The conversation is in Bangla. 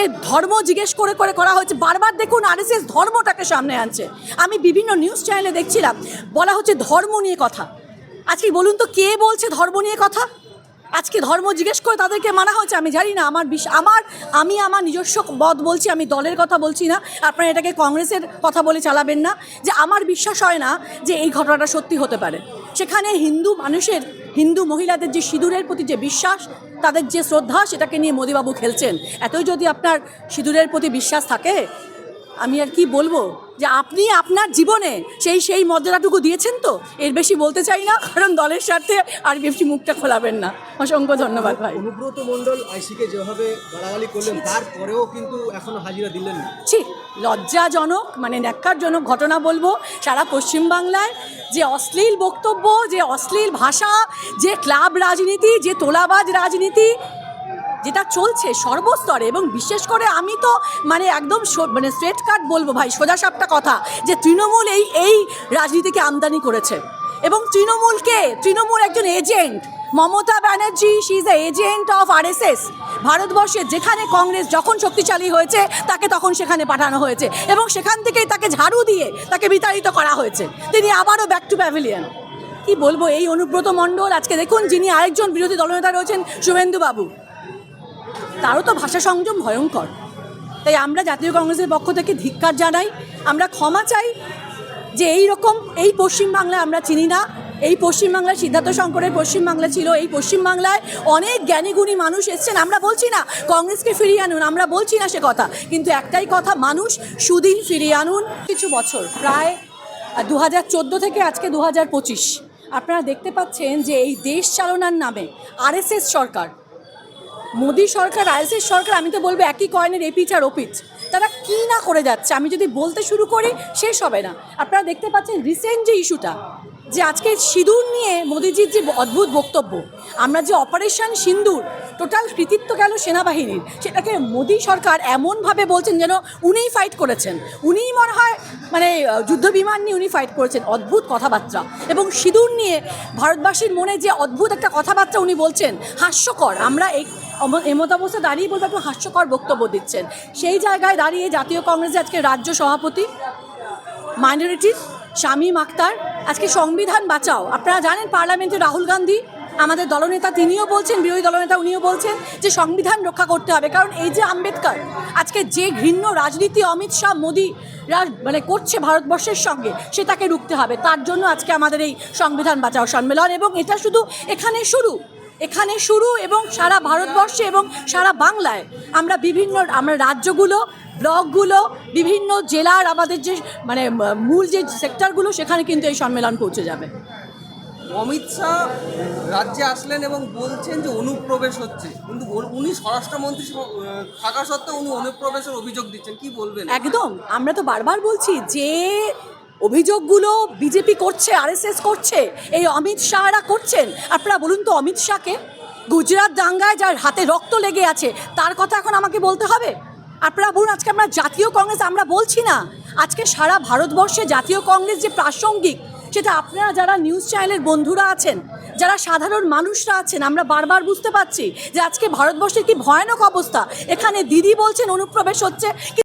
যে ধর্ম জিজ্ঞেস করে করে করা হচ্ছে বারবার দেখুন আরএসএস ধর্মটাকে সামনে আনছে। আমি বিভিন্ন নিউজ চ্যানেলে দেখছিলাম, বলা হচ্ছে ধর্ম নিয়ে কথা। আজকে বলুন তো কে বলছে ধর্ম নিয়ে কথা? আজকে ধর্ম জিজ্ঞেস করে তাদেরকে মানা হচ্ছে আমি জানি না, আমার বিশ আমার আমি আমার নিজস্ব মত বলছি, আমি দলের কথা বলছি না, আপনারা এটাকে কংগ্রেসের কথা বলে চালাবেন না, যে আমার বিশ্বাস হয় না যে এই ঘটনাটা সত্যি হতে পারে। সেখানে হিন্দু মানুষের, হিন্দু মহিলাদের যে সিঁদুরের প্রতি যে বিশ্বাস তাদের যে শ্রদ্ধা, সেটাকে নিয়ে মোদিবাবু খেলছেন। এতই যদি আপনার সিঁদুরের প্রতি বিশ্বাস থাকে, আমি আর কি বলব? যে আপনি আপনার জীবনে সেই সেই মর্যাদাটুকু দিয়েছেন তো? এর বেশি বলতে চাই না কারণ দলের স্বার্থে আর বেশি মুখটা খোলাবেন না। অসংখ্য ধন্যবাদ ভাই। অনুব্রত মণ্ডল আইসিকে যেভাবে গালাগালি করলেন তারপরেও কিন্তু এখনও হাজিরা দিলেন না। ছি লজ্জাজনক মানে ন্যাক্কারজনক ঘটনা বলব সারা পশ্চিমবাংলায়। যে অশ্লীল বক্তব্য যে অশ্লীল ভাষা যে ক্লাব রাজনীতি যে তোলাবাজ রাজনীতি যেটা চলছে সর্বস্তরে এবং বিশেষ করে আমি তো মানে একদম মানে স্ট্রেট কাট বলব ভাই সোজাসাপটা কথা যে তৃণমূল এই এই রাজনীতিকে আমদানি করেছে। এবং তৃণমূলকে তৃণমূল একজন agent Mamata Banerjee she is a agent of RSS ভারতবর্ষে যেখানে কংগ্রেস যখন শক্তিশালী হয়েছে, তাকে তখন সেখানে পাঠানো হয়েছে এবং সেখান থেকেই তাকে ঝাড়ু দিয়ে তাকে বিতাড়িত করা হয়েছে। তিনি আবারও ব্যাক টু প্যাভিলিয়ন কি বলব, এই অনুব্রত মণ্ডল, আজকে দেখুন যিনি আরেকজন বিরোধী দলনেতা রয়েছেন শুভেন্দু বাবু তারও তো ভাষা সংযম ভয়ঙ্কর। তাই আমরা জাতীয় কংগ্রেসের পক্ষ থেকে ধিক্কার জানাই, আমরা ক্ষমা চাই যে এই রকম এই পশ্চিমবাংলায় আমরা চিনি না, এই পশ্চিমবাংলায় সিদ্ধার্থ শঙ্করের পশ্চিমবাংলা ছিল, এই পশ্চিমবাংলায় অনেক জ্ঞানীগুণী মানুষ এসছেন। আমরা বলছি না, কংগ্রেসকে ফিরিয়ে আনুন, আমরা বলছি না সে কথা, কিন্তু একটাই কথা, মানুষ সুদিন ফিরিয়ে আনুন। কিছু বছর, প্রায় দু হাজার চোদ্দ থেকে আজকে দু হাজার পঁচিশ, আপনারা দেখতে পাচ্ছেন যে এই দেশ চালনার নামে আরএসএস সরকার মোদী সরকার আইএসএস সরকার আমি তো বলব একই কয়েনের এপিচ আর ওপিচ। তারা কি না করে যাচ্ছে? আমি যদি বলতে শুরু করি শেষ হবে না। আপনারা দেখতে পাচ্ছেন রিসেন্ট যে ইস্যুটা যে আজকে সিঁদুর নিয়ে মোদিজির যে অদ্ভুত বক্তব্য আমরা যে অপারেশন সিন্দুর টোটাল কৃতিত্ব গেল সেনাবাহিনীর। সেটাকে মোদী সরকার এমনভাবে বলছেন যেন উনিই ফাইট করেছেন। উনিই মনে হয় মানে আহ, যুদ্ধ বিমান নিয়ে উনি ফাইট করেছেন। অদ্ভুত কথাবার্তা। এবং সিঁদুর নিয়ে ভারতবাসীর মনে যে অদ্ভুত একটা কথাবার্তা উনি বলছেন হাস্যকর। আমরা এই এমত অবস্থা দাঁড়িয়ে বলব, একটু হাস্যকর বক্তব্য দিচ্ছেন। সেই জায়গায় দাঁড়িয়ে জাতীয় কংগ্রেসের আজকে রাজ্য সভাপতি, মাইনরিটির শামীম আক্তার আজকে সংবিধান বাঁচাও। আপনারা জানেন পার্লামেন্টে রাহুল গান্ধী, আমাদের দলনেতা তিনিও বলছেন, বিরোধী দলনেতা উনিও বলছেন যে সংবিধান রক্ষা করতে হবে। কারণ এই যে আম্বেদকর, আজকে যে ঘৃণ্য রাজনীতি অমিত শাহ মোদী মানে করছে ভারতবর্ষের সঙ্গে সেটাকে রুখতে হবে। তার জন্য আজকে আমাদের এই সংবিধান বাঁচাও সম্মেলন এবং এটা শুধু এখানে শুরু। এখানে শুরু এবং সারা ভারতবর্ষে এবং সারা বাংলায় আমরা বিভিন্ন আমরা রাজ্যগুলো ব্লকগুলো বিভিন্ন জেলার আমাদের যে মানে মূল যে সেক্টরগুলো সেখানে কিন্তু এই সম্মেলন পৌঁছে যাবে। অমিত শাহ রাজ্যে আসলেন এবং বলছেন যে অনুপ্রবেশ হচ্ছে। কিন্তু উনি স্বরাষ্ট্রমন্ত্রী থাকা সত্ত্বেও উনি অনুপ্রবেশের অভিযোগ দিচ্ছেন। কি বলবেন? একদম। আমরা তো বারবার বলছি যে অভিযোগগুলো বিজেপি করছে, আরএসএস করছে, এই অমিত শাহরা করছেন। আপনারা বলুন তো অমিত শাহকে, গুজরাট দাঙ্গায় যার হাতে রক্ত লেগে আছে, তার কথা এখন আমাকে বলতে হবে? আপনারা বলুন, আজকে আমরা জাতীয় কংগ্রেস, আমরা বলছি না, আজকে সারা ভারতবর্ষে জাতীয় কংগ্রেস যে প্রাসঙ্গিক, সেটা আপনারা যারা নিউজ চ্যানেলের বন্ধুরা আছেন, যারা সাধারণ মানুষরা আছেন, আমরা বারবার বুঝতে পারছি যে আজকে ভারতবর্ষের কি ভয়ানক অবস্থা। এখানে দিদি বলছেন, অনুপ্রবেশ হচ্ছে